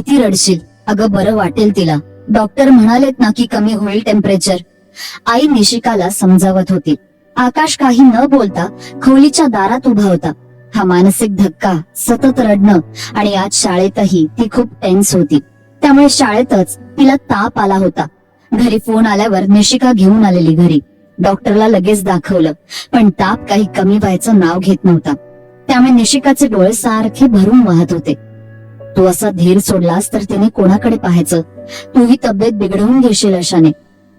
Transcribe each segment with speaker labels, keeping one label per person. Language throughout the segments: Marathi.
Speaker 1: किती रडशील? अगं बरं वाटेल तिला. डॉक्टर म्हणालेत ना की कमी होईल टेम्परेचर. आई निशिकाला समजावत होती. आकाश काही न बोलता खोलीच्या दारात उभा होता. हा मानसिक धक्का सतत रडणं आणि आज शाळेतही ती खूप टेन्स होती. त्यामुळे शाळेतच तिला ताप आला होता. घरी फोन आल्यावर निशिका घेऊन आलेली घरी. डॉक्टरला लगेच दाखवलं पण ताप काही कमी व्हायचं नाव घेत नव्हता. त्यामुळे निशिकाचे डोळे सारखे भरून वाहत होते. तू असा धीर सोडलास तर तिने कोणाकडे पाहायचं? तू ही तब्येत बिघडवून घेशील अशाने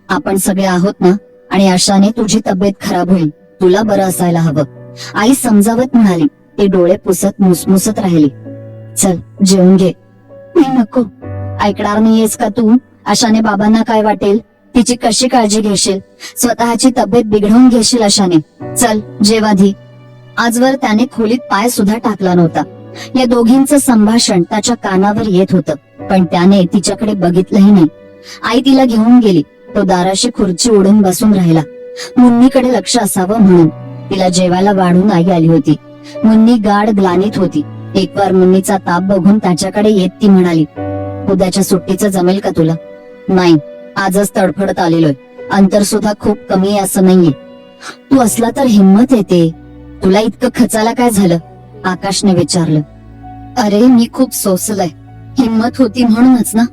Speaker 1: आपण सगळे आहोत ना? आणि अशाने तुझी तब्येत खराब होईल. तुला बरं असायला हवं. आई समजावत म्हणाली. ती डोळे पुसत मुसमुसत राहिली. चल जेवून घे. नाही नको. ऐकणार नाहीयेस का तू? अशाने बाबांना काय वाटेल? तिची कशी काळजी घेशील? स्वतःची तब्येत बिघडवून घेशील अशाने चल जेवाधी. आजवर त्याने खोलीत पाय सुद्धा टाकला नव्हता. या दोघींचं संभाषण त्याच्या कानावर येत होतं पण त्याने तिच्याकडे बघितलंही नाही. आई तिला घेऊन गेली तो दाराशी खुर्ची ओढून बसून राहिला. मुन्नीकडे लक्ष असावं म्हणून तिला जेवायला वाढून आई आली होती. मुन्नी गाढ ग्लानीत होती. एक वार मुन्नीचा ताप बघून त्याच्याकडे येत ती म्हणाली उद्याच्या सुट्टीचं जमेल का तुला? नाही आजच तडफडत आलेलोय. अंतर सुद्धा खूप कमी आहे असं नाहीये. तू असला तर हिंमत येते. तुला इतकं खचाला काय झालं? आकाशने विचारलं. अरे मी खूप सोसलंय. हिंमत होती म्हणूनच ना.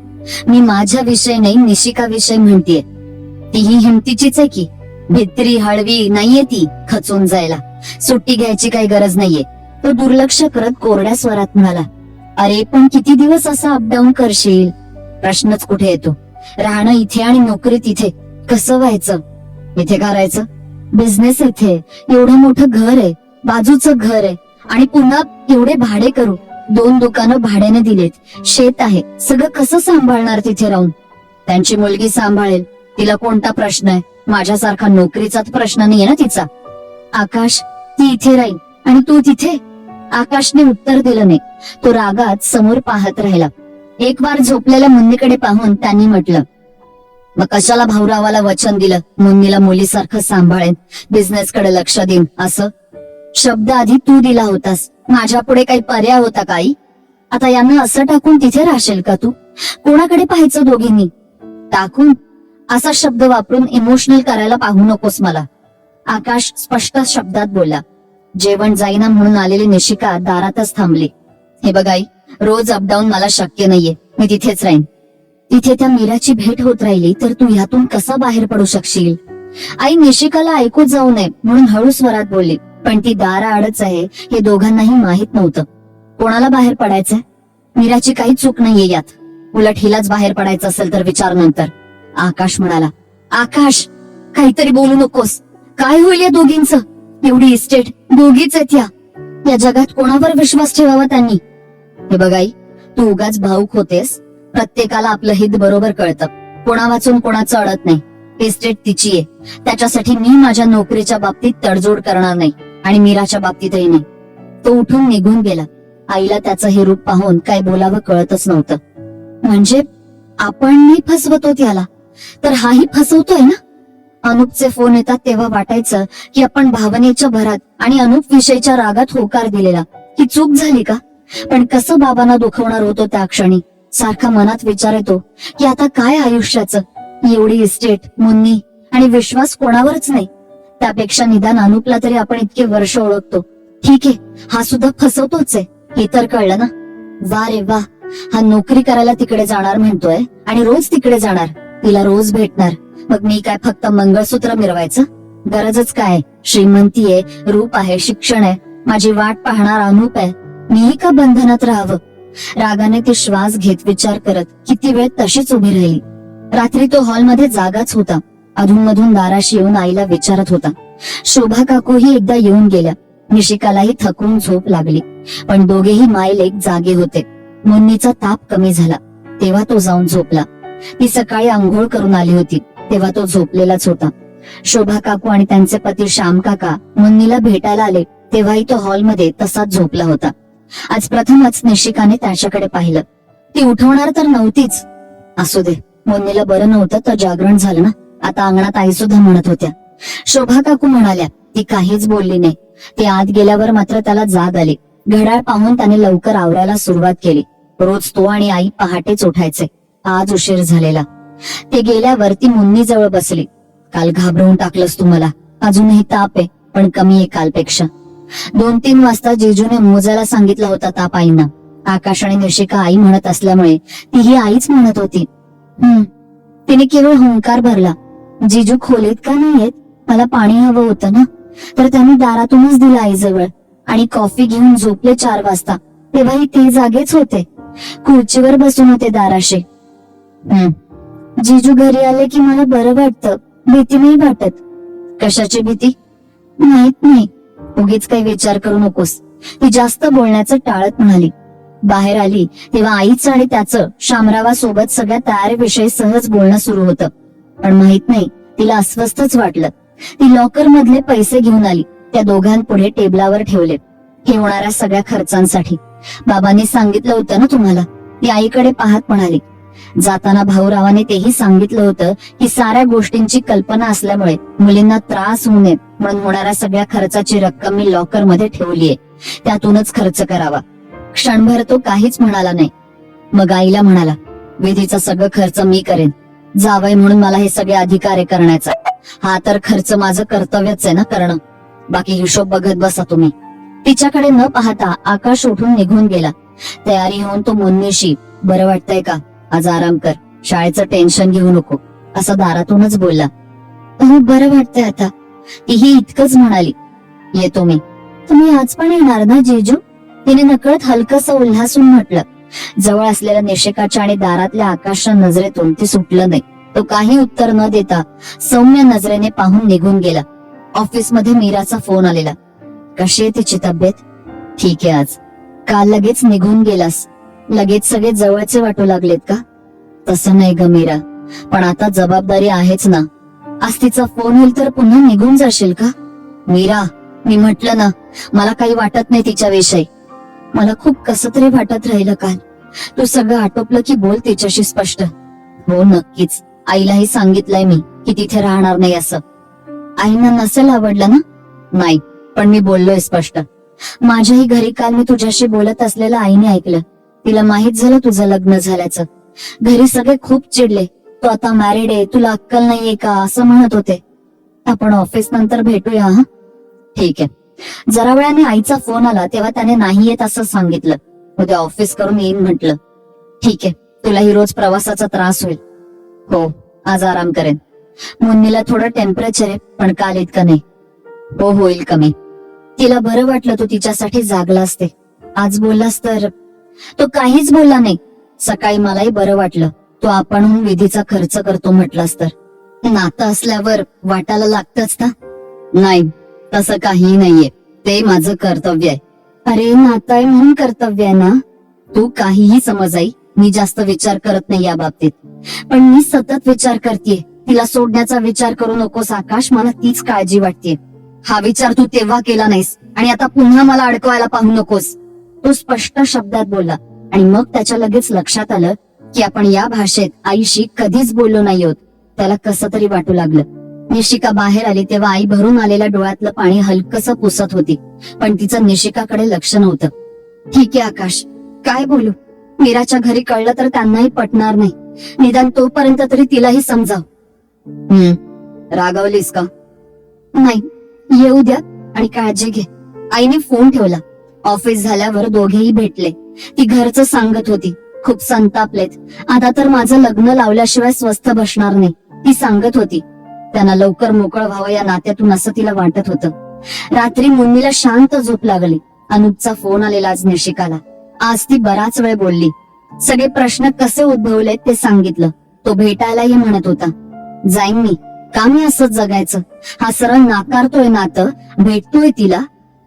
Speaker 1: मी माझ्या विषय नाही निशिका विषय म्हणतीये. तीही हिमतीचीच आहे की. भित्री हळवी नाहीये ती खचून जायला. सुट्टी घ्यायची काही गरज नाहीये. तो दुर्लक्ष करत कोरड्या स्वरात म्हणाला अरे पण किती दिवस असा अपडाऊन करशील? प्रश्नच कुठे येतो? राहणं इथे आणि नोकरी तिथे. कसं व्हायचं? इथे करायचं? बिझनेस इथे. एवढं मोठं घर आहे. बाजूचं घर आहे. आणि पुन्हा एवढे भाडे करू. दोन दुकानं भाड्याने दिलेत. शेत आहे. सगळं कसं सांभाळणार तिथे राहून? त्यांची मुलगी सांभाळेल. तिला कोणता प्रश्न आहे? माझ्यासारखा नोकरीचाच प्रश्न नाहीये ना तिचा. आकाश ती इथे राहील. आणि तू तिथे? आकाशने उत्तर दिलं नाही. तो रागात समोर पाहत राहिला. एक वार झोपलेल्या मुन्नीकडे पाहून त्यांनी म्हटलं मग कशाला भाऊरावाला वचन दिलं? मुन्नीला मुलीसारखं सांभाळेन. बिझनेस कडे लक्ष देईन. असं शब्द आधी तू दिला होतास. माझ्या पुढे काही पर्याय होता काही आता यांना असं टाकून तिथे राहशील का तू? कोणाकडे पाहायचं दोघींनी? टाकून? असा शब्द वापरून इमोशनल करायला पाहू नकोस मला. आकाश स्पष्ट शब्दात बोलला. जेवण जाईना म्हणून आलेली निशिका दारातच थांबली. हे बघ आई रोज अपडाऊन मला शक्य नाहीये. मी तिथेच राहीन. तिथे त्या मीराची भेट होत राहिली तर तू ह्यातून कसा बाहेर पडू शकशील? आई निशिकाला ऐकू जाऊ नये म्हणून हळू स्वरात बोलली. पण ती दारा आडच आहे हे दोघांनाही माहीत नव्हतं. कोणाला बाहेर पडायचंय? मीराची काही चूक नाहीये यात. उलट हिलाच बाहेर पडायचं असेल तर विचार नंतर. आकाश म्हणाला आकाश काहीतरी बोलू नकोस. काय होईल या दोघींचं? एवढी इस्टेट दोघीच आहेत या. या जगात कोणावर विश्वास ठेवावा त्यांनी? हे बघाई तू उगाच भाऊक होतेस. प्रत्येकाला आपलं हित बरोबर कळतं. कोणा वाचून कोणाचं अडत नाही. इस्टेट तिची आहे त्याच्यासाठी मी माझ्या नोकरीच्या बाबतीत तडजोड करणार नाही. आणि मीराच्या बाबतीतही नाही. तो उठून निघून गेला. आईला त्याचं हे रूप पाहून काय बोलावं कळतच नव्हतं. म्हणजे आपण नाही फसवतो त्याला? तर हाही फसवतोय ना? अनुपचे फोन येतात तेव्हा वाटायचं की आपण भावनेच्या भरात आणि अनुप विषयीच्या रागात होकार दिलेला. ही चूक झाली का? पण कसं बाबांना दुखवणार होतो त्या क्षणी? सारखा मनात विचार येतो की आता काय आयुष्याचं? एवढी इस्टेट मुन्नी आणि विश्वास कोणावरच नाही. त्यापेक्षा निदान अनुपला तरी आपण इतके वर्ष ओळखतो. ठीक आहे हा सुद्धा फसवतोच आहे. हे तर कळलं ना? वा रे वा. हा नोकरी करायला तिकडे जाणार म्हणतोय आणि रोज तिकडे जाणार. तिला रोज भेटणार. मग मी काय फक्त मंगळसूत्र मिरवायचं? गरजच काय? श्रीमंती आहे रूप आहे शिक्षण आहे. माझी वाट पाहणार अनुप आहे. मीही का बंधनात राहावं? रागाने ती श्वास घेत विचार करत किती वेळ तशीच उभी राहील. रात्री तो हॉलमध्ये जागाच होता. अधून मधून दाराशी येऊन आईला विचारत होता. शोभा काकूही एकदा येऊन गेल्या. निशिकालाही थकून झोप लागली. पण दोघेही मायलेक जागे होते. मुन्नीचा ताप कमी झाला. तेव्हा तो जाऊन झोपला. ती सकाळी आंघोळ करून आली होती. तेव्हा तो झोपलेलाच होता. शोभा काकू आणि त्यांचे पती श्याम काका मुन्नीला भेटायला आले. तेव्हाही तो हॉलमध्ये तसाच झोपला होता. आज प्रथमच निशिकाने त्याच्याकडे पाहिलं. ती उठवणार तर नव्हतीच. असू दे. मुन्नीला बरं नव्हतं तर जागरण झालं ना. आता अंगणात आई सुद्धा म्हणत होत्या. शोभा काकू म्हणाल्या ती काहीच बोलली नाही. ते आत गेल्यावर मात्र त्याला जाग आली. घड्याळ पाहून त्याने लवकर आवरायला सुरुवात केली. रोज तो आणि आई पहाटेच उठायचे. आज उशीर झालेला. ते गेल्यावर ती मुन्नी जवळ बसली. काल घाबरवून टाकलंस तू मला. अजूनही ताप आहे पण कमी आहे कालपेक्षा. दोन तीन वाजता जेजूने मोजायला सांगितला होता ताप आईंना. आकाश आणि निशिका आई म्हणत असल्यामुळे तीही आईच म्हणत होती. हम्म. तिने केवळ हुंकार भरला. जिजू खोलीत का नाहीयेत? मला पाणी हवं होतं ना. तर त्यांनी दारातूनच दिलं आईजवळ आणि कॉफी घेऊन झोपले चार वाजता. तेव्हाही ते जागेच होते. खुर्चीवर बसून होते दाराशी. जिजू घरी आले की मला बरं वाटतं. भीती नाही वाटत. कशाची भीती? माहीत नाही. उगीच काही विचार करू नकोस. ती जास्त बोलण्याचं टाळत म्हणाली. बाहेर आली तेव्हा आईच आणि त्याचं शामरावा सोबत सगळ्या तयारीविषयी सहज बोलणं सुरू होतं. पण माहीत नाही तिला अस्वस्थच वाटलं. ती लॉकर मधले पैसे घेऊन आली त्या दोघांपुढे टेबलावर ठेवले. हे होणाऱ्या सगळ्या खर्चांसाठी. बाबांनी सांगितलं होतं ना तुम्हाला? ती आईकडे पाहत म्हणाली. जाताना भाऊरावाने तेही सांगितलं होतं की साऱ्या गोष्टींची कल्पना असल्यामुळे मुलींना त्रास होऊ नये म्हणून होणाऱ्या सगळ्या खर्चाची रक्कम मी लॉकरमध्ये ठेवलीये. त्यातूनच खर्च करावा. क्षणभर तो काहीच म्हणाला नाही. मग आईला म्हणाला विधीचा सगळं खर्च मी करेन. जावय म्हणून मला हे सगळे अधिकार आहे करण्याचा. हा तर खर्च माझं कर्तव्यच आहे ना करणं. बाकी हिशोब बघत बसा तुम्ही. तिच्याकडे न पाहता आकाश उठून निघून गेला. तयारी होऊन तो मुन्नीशी बरं वाटतंय का? आज आराम कर. शाळेचं टेन्शन घेऊ नको. असं दारातूनच बोलला. बरं वाटतंय आता. तीही इतकंच म्हणाली. येतो मी. तुम्ही आज पण येणार ना जेजू? तिने नकळत हलकस उल्हासून म्हटलं. जवळ असलेल्या निषेकाच्या आणि दारातल्या आकाशच्या नजरेतून ते सुटलं नाही. तो काही उत्तर न देता सौम्य नजरेने पाहून निघून गेला. ऑफिसमध्ये मीराचा फोन आलेला. कशी आहे तिची तब्येत? ठीक आहे आज. काल लगेच निघून गेलास. लगेच सगळे जवळचे वाटू लागलेत का? तसं नाही ग मीरा. पण आता जबाबदारी आहेच ना. आज तिचा फोन येईल तर पुन्हा निघून जाशील का? मीरा मी म्हटलं ना मला काही वाटत नाही तिच्याविषयी. मला खूप कस तरी वाटत राहिलं काल. तू सगळं आटोपलं की बोल तिच्याशी स्पष्ट. हो नक्कीच. आईलाही सांगितलंय मी की तिथे राहणार नाही असं. आईना नसेल आवडलं ना? नाही पण मी बोललोय स्पष्ट. माझ्याही घरी काल मी तुझ्याशी बोलत असलेलं आईने ऐकलं. तिला माहीत झालं तुझं लग्न झाल्याचं. घरी सगळे खूप चिडले. तू आता मॅरिड आहे तुला अक्कल नाहीये का? असं म्हणत होते. आपण ऑफिस नंतर भेटूया हा? ठीक आहे. जरा वेळाने आईचा फोन आला तेव्हा त्याने नाही येत असं सांगितलं. उद्या ऑफिस करून येईन म्हटलं. ठीक आहे तुलाही रोज प्रवासाचा त्रास होईल. हो आज आराम करेन. मुन्नीला थोडं टेम्परेचर आहे पण काल इतकं नाही. हो होईल कमी. तिला बरं वाटलं तू तिच्यासाठी जागला असते. आज बोललास तर तो काहीच बोलला नाही. सकाळी मलाही बरं वाटलं. तो आपणहून विधीचा खर्च करतो म्हटलास तर. नातं असल्यावर वाटायला लागतच ना? नाही. तसं काही नाहीये. ते माझं कर्तव्य आहे. अरे नाताय म्हणून कर्तव्य आहे ना? तू काहीही समज आई. मी जास्त विचार करत नाही या बाबतीत. पण मी सतत विचार करते तिला सोडण्याचा विचार करू नकोस आकाश. मला तीच काळजी वाटते हा विचार तू तेव्हा केला नाहीस आणि आता पुन्हा मला अडकवायला पाहू नकोस. तो स्पष्ट शब्दात बोलला. आणि मग त्याच्या लगेच लक्षात आलं की आपण या भाषेत आईशी कधीच बोललो नाही आहोत त्याला कसं तरी वाटू लागलं. निशिका बाहेर आली तेव्हा आई भरून आलेल्या डोळ्यातलं पाणी हलकस पुसत होती. पण तिचं निशिकाकडे लक्ष नव्हतं. ठीक आहे आकाश. काय बोलू? मीराच्या घरी कळलं तर त्यांनाही पटणार नाही. निदान तोपर्यंत तरी तिलाही समजाव. हम्म. रागावलीस का? नाही. येऊ द्या आणि काळजी घे. आईने फोन ठेवला. ऑफिस झाल्यावर दोघेही भेटले. ती घरचं सांगत होती. खूप संतापलेत. आता तर माझं लग्न लावल्याशिवाय स्वस्थ बसणार नाही. ती सांगत होती. त्यांना लवकर मोकळ व्हावं या नात्यातून असं तिला वाटत होतं. रात्री मुन्नीला शांत झोप लागली. अनुपचा फोन आलेला आज निशिकाला. आज ती बराच वेळ बोलली. सगळे प्रश्न कसे उद्भवले ते सांगितलं. तो भेटायलाही म्हणत होता. जाईन मी. का मी असंच जगायचं? हा सरळ नाकारतोय नातं. भेटतोय तिला.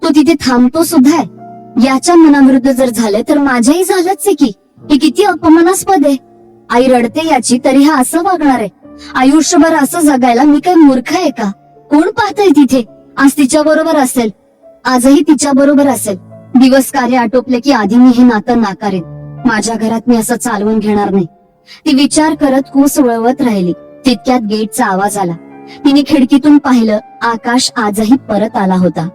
Speaker 1: तो तिथे थांबतो सुद्धा आहे. याच्या मनाविरुद्ध जर झाले तर माझ्याही झालंच आहे की. हे किती अपमानास्पद आहे. आई रडते याची तरी हा असं वागणार आहे. आयुष्यभर असं जगायला मी काही मूर्ख आहे का? कोण पाहतय तिथे? आज तिच्या बरोबर असेल. आजही तिच्या बरोबर असेल. दिवस कार्य आटोपले की आधी मी हे नातं नाकारेन. माझ्या घरात मी असं चालवून घेणार नाही. ती विचार करत कूस वळवत राहिली. तितक्यात गेटचा आवाज आला. तिने खिडकीतून पाहिलं आकाश आजही परत आला होता.